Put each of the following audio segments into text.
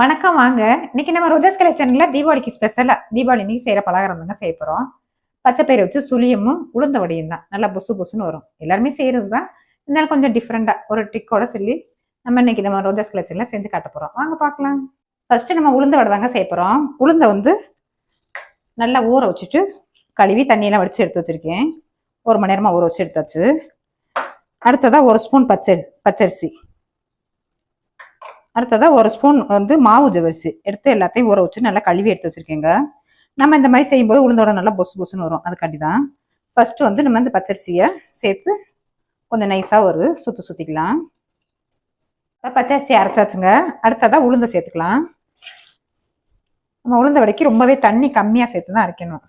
வணக்கம் வாங்க. இன்னைக்கு நம்ம ரோஜாஸ் கலெக்ஷன்ல தீபாவளிக்கு ஸ்பெஷலா தீபாவளி இன்னைக்கு செய்யற பலகாரம் தாங்க செய்ய போறோம். பச்சை பயிரை வச்சு சுளியமும் உளுந்த வடையும் தான். நல்லா புசு புசுன்னு வரும். எல்லாருமே செய்யறது தான் இருந்தாலும் கொஞ்சம் டிஃப்ரெண்டா ஒரு ட்ரிக்கோட சொல்லி நம்ம இன்னைக்கு நம்ம ரோஜாஸ் கலெக்ஷன்ல செஞ்சு காட்ட போறோம். வாங்க பார்க்கலாம். ஃபர்ஸ்ட் நம்ம உளுந்த வடை தாங்க செய்ய போறோம். உளுந்த வந்து நல்லா ஊற வச்சுட்டு கழுவி தண்ணியெல்லாம் வடிச்சு எடுத்து வச்சிருக்கேன். ஒரு மணி நேரமா ஊற வச்சு எடுத்தாச்சு. அடுத்ததாக ஒரு ஸ்பூன் பச்சரி பச்சரிசி. அடுத்ததாக ஒரு ஸ்பூன் வந்து மாவு ஜவரிசி எடுத்து எல்லாத்தையும் ஊற வச்சு நல்லா கழுவி எடுத்து வச்சுருக்கேங்க. நம்ம இந்த மாதிரி செய்யும்போது உளுந்தோட நல்லா பொசு பொசுன்னு வரும். அதுக்காண்டி தான் ஃபஸ்ட்டு வந்து நம்ம இந்த பச்சரிசியை சேர்த்து கொஞ்சம் நைஸாக ஒரு சுற்றி சுற்றிக்கலாம் பச்சரிசி அரைச்சாச்சுங்க. அடுத்ததாக உளுந்தை சேர்த்துக்கலாம். நம்ம உளுந்த வடைக்கு ரொம்பவே தண்ணி கம்மியாக சேர்த்து தான் அரைக்கணும்.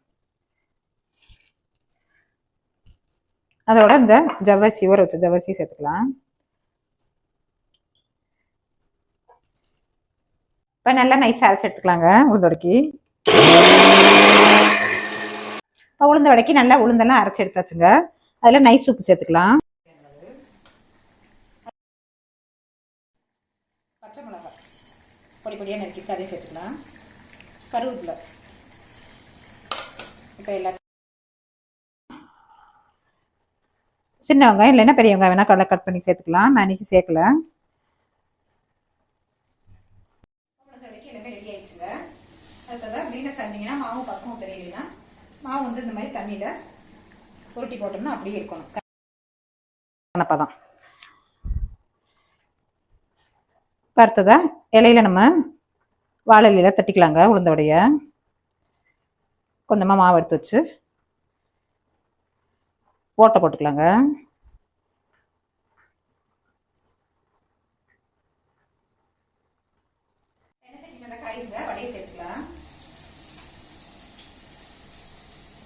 அதோட இந்த ஜவ்வரிசி ஊற வச்ச ஜவ்வரிசி சேர்த்துக்கலாம். இப்போ நல்லா நைஸ் அரைச்சி எடுத்துக்கலாங்க உளுந்த வடைக்கு. இப்போ உளுந்த வடைக்கு நல்லா உளுந்தெல்லாம் அரைச்சி எடுத்தாச்சுங்க. அதில் நைஸ் உப்பு சேர்த்துக்கலாம். பச்சை மிளகாய் பொடி பொடியாக நறுக்கிட்டு அதையும் சேர்த்துக்கலாம். கருவேப்பிலை. இப்போ எல்லாத்தையும் சின்ன வெங்காயம் இல்லைன்னா பெரிய வெங்காயம் வேணால் கடலை கட் பண்ணி சேர்த்துக்கலாம். நான் இன்றைக்கி சேர்க்கல எல்லாமே ரெடி ஆயிடுச்சுங்க செஞ்சீங்கன்னா மாவு பக்கம் தெரியலனா மாவு வந்து இந்த மாதிரி தண்ணியில் உருட்டி போட்டோம்னா அப்படியே இருக்கணும். பதம் அடுத்ததா இலையில நம்ம வாழை இலையில தட்டிக்கலாங்க உளுந்தோடைய கொஞ்சமாக மாவு எடுத்து வச்சு ஓட்டை போட்டுக்கலாங்க.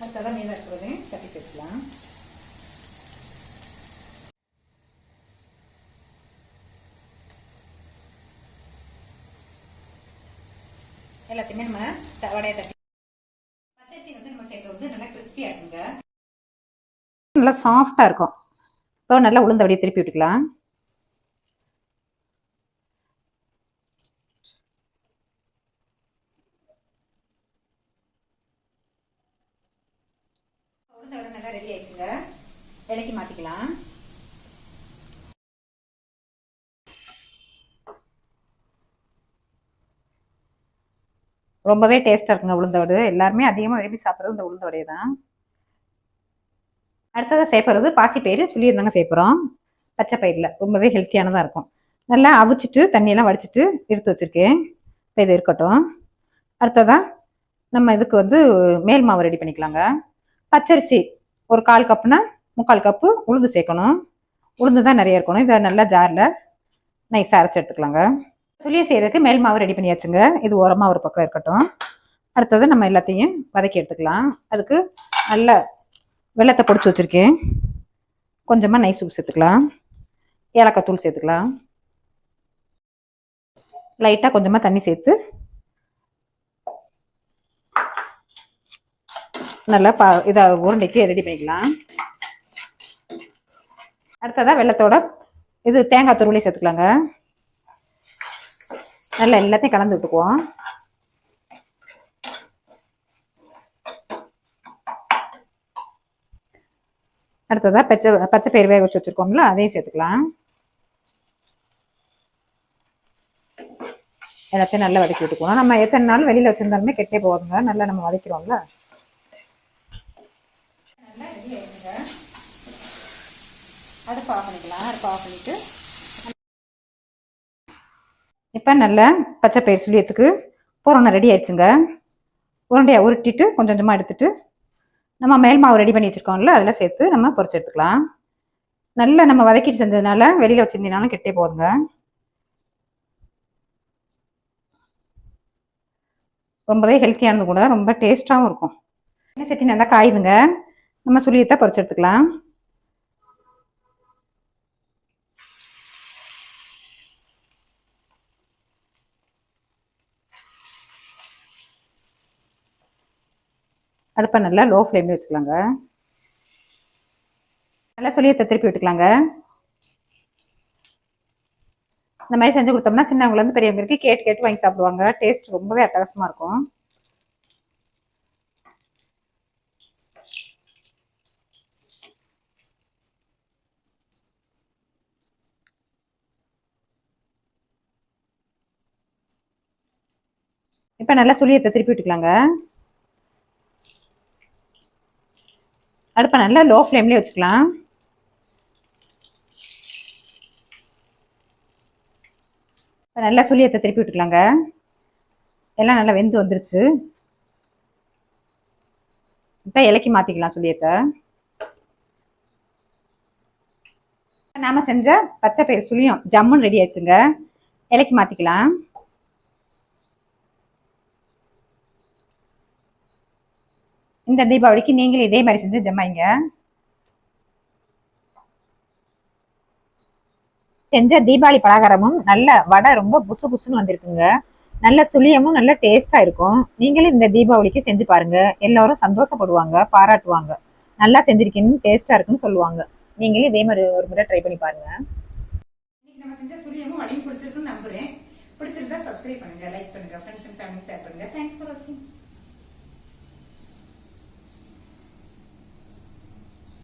அடுத்ததான் மீன் இருக்கிறது தட்டி சேர்த்துக்கலாம். எல்லாத்தையுமே நம்ம வடையை தட்டி பச்சரிசி வந்து நம்ம சேர்த்து வந்து நல்லா கிறிஸ்பியாக இருக்குங்க. நல்லா சாஃப்டாக இருக்கும். இப்போ நல்லா உளுந்த வடியை திருப்பி விட்டுக்கலாம். உளுந்த ரெடி ஆயிடுச்சுங்க. விலைக்கு மாற்றிக்கலாம் ரொம்பவே டேஸ்ட்டாக இருக்குங்க உளுந்த வடை. எல்லாருமே அதிகமாக விரும்பி சாப்பிட்றது இந்த உளுந்த வடையை தான். அடுத்ததாக சேர்ப்பறது பாசிப்பயிறு சுழியிருந்தாங்க சேர்ப்புறோம் பச்சை பயிரில் ரொம்பவே ஹெல்த்தியானதாக இருக்கும். நல்லா அவிச்சிட்டு தண்ணியெல்லாம் வடிச்சிட்டு எடுத்து வச்சுருக்கேன். இப்போ இது இருக்கட்டும். அடுத்ததாக நம்ம இதுக்கு வந்து மேல் மாவு ரெடி பண்ணிக்கலாங்க. பச்சரிசி. ஒரு கால் கப்புனா முக்கால் கப்பு உளுந்து சேர்க்கணும். உளுந்து தான் நிறைய இருக்கணும். இதை நல்லா ஜாரில் நைஸாக அரைச்சி எடுத்துக்கலாங்க. சுழியை செய்கிறதுக்கு மேல் மாவு ரெடி பண்ணியாச்சுங்க. இது ஓரமாக ஒரு பக்கம் இருக்கட்டும். அடுத்தது நம்ம எல்லாத்தையும் வதக்கி எடுத்துக்கலாம். அதுக்கு நல்ல வெள்ளத்தை பொடிச்சு வச்சுருக்கேன். கொஞ்சமாக நைஸ் உப்பு சேர்த்துக்கலாம். ஏலக்காய் தூள் சேர்த்துக்கலாம். லைட்டாக கொஞ்சமாக தண்ணி சேர்த்து நல்லா பா இதை உருண்டைக்கு ரெடி பண்ணிக்கலாம். அடுத்ததாக வெள்ளத்தோட இது தேங்காய் துருவலையும் சேர்த்துக்கலாங்க. நல்லா எல்லாத்தையும் கலந்து விட்டுக்குவோம். அடுத்ததா பச்சை பச்சை பயிர் வேக வச்சு வச்சிருக்கோம்ல அதையும் சேர்த்துக்கலாம். எல்லாத்தையும் நல்லா வதக்கி விட்டுக்கணும் நம்ம எத்தனை நாள் வெளியில் வச்சிருந்தாலுமே கெட்டே போகுதுங்க. நல்லா நம்ம வதக்கிறோம்ல நல்லா ரெடி ஆயிடுச்சுங்க அடுப்பு ஆஃப் பண்ணிக்கலாம். அடுப்பு ஆஃப் பண்ணிட்டு இப்போ நல்ல பச்சை பயிர் சுழியத்துக்கு பூரணம் ரெடி ஆயிடுச்சுங்க. உருண்டையை உருட்டிட்டு கொஞ்சம் கொஞ்சமாக எடுத்துட்டு நம்ம மேல் மாவு ரெடி பண்ணி வச்சுருக்கோம்ல அதில் சேர்த்து நம்ம பொறிச்சு எடுத்துக்கலாம். நல்லா நம்ம வதக்கிட்டு செஞ்சதுனால வெளியில் வச்சுருந்தீங்கனாலும் கெட்டே போதுங்க. ரொம்பவே ஹெல்த்தியானது கூட ரொம்ப டேஸ்ட்டாகவும் இருக்கும். எண்ணெய் சட்டி நல்லா காயுதுங்க. நம்ம சுழியத்தை பொரிச்சு எடுத்துக்கலாம். அடுப்பை நல்லா லோ ஃப்ளேமில் வச்சுக்கலாங்க. நல்லா சுழியத்தை திருப்பி விட்டுக்கலாங்க. இந்த மாதிரி செஞ்சு கொடுத்தோம்னா சின்னவங்கல இருந்து பெரியவங்க கேட்டு கேட்டு வாங்கி சாப்பிடுவாங்க. டேஸ்ட் ரொம்பவே அட்டகாசமா இருக்கும். இப்போ நல்லா சுழியத்தை திருப்பி விட்டுக்கலாங்க. அடுப்பை நல்லா லோ ஃப்ளேம்லேயே வச்சுக்கலாம். இப்போ நல்லா சுழியத்தை திருப்பி விட்டுக்கலாங்க. எல்லாம் நல்லா வெந்து வந்துருச்சு. இப்போ இலக்கி மாற்றிக்கலாம் சுழியத்தை. நாம் செஞ்ச பச்சை பயிர் சுழியம் ஜம்முன்னு ரெடி ஆச்சுங்க இலக்கி மாற்றிக்கலாம் இந்த தீபாவளிக்கு நீங்களும் இதே மாதிரி செஞ்சு ஜமாயிங்க. செஞ்ச தீபாவளி பலகாரமும் நல்ல வடை ரொம்ப புசு புசுன்னு வந்திருக்குங்க. நல்ல சுழியமும் நல்ல டேஸ்டா இருக்கும். நீங்களும் இந்த தீபாவளிக்கு செஞ்சு பாருங்க. எல்லாரும் சந்தோஷப்படுவாங்க பாராட்டுவாங்க. நல்லா செஞ்சிருக்கீங்கன்னு டேஸ்டா இருக்குன்னு சொல்லுவாங்க. நீங்களும் இதே மாதிரி ஒரு முறை ட்ரை பண்ணி பாருங்க. இன்னைக்கு நம்ம செஞ்ச சுழியமும் வடையும் பிடிச்சிருக்குன்னு நம்புறேன். பிடிச்சிருந்தா சப்ஸ்கிரைப் பண்ணுங்க லைக் பண்ணுங்க ஃப்ரெண்ட்ஸ் அண்ட் ஃபேமிலி ஷேர் பண்ணுங்க. தேங்க்ஸ் ஃபார் வாட்சிங்